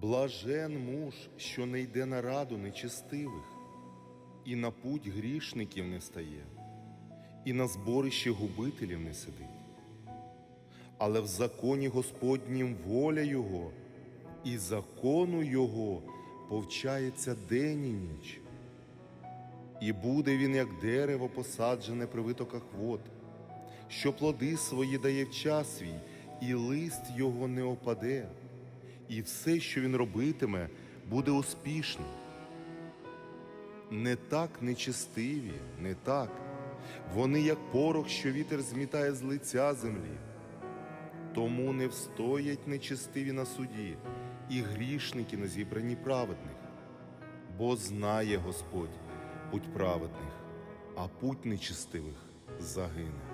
Блажен муж, що не йде на раду нечестивих, і на путь грішників не стає, і на зборище губителів не сидить. Але в законі Господнім воля Його, і закону Його повчається день і ніч. І буде він, як дерево, посаджене при витоках вод, що плоди свої дає в час свій, і лист його не опаде, і все, що він робитиме, буде успішним. Не так нечестиві, не так. Вони, як порох, що вітер змітає з лиця землі. Тому не встоять нечестиві на суді, і грішники на зібранні праведних. Бо знає Господь путь праведних, а путь нечестивих загине.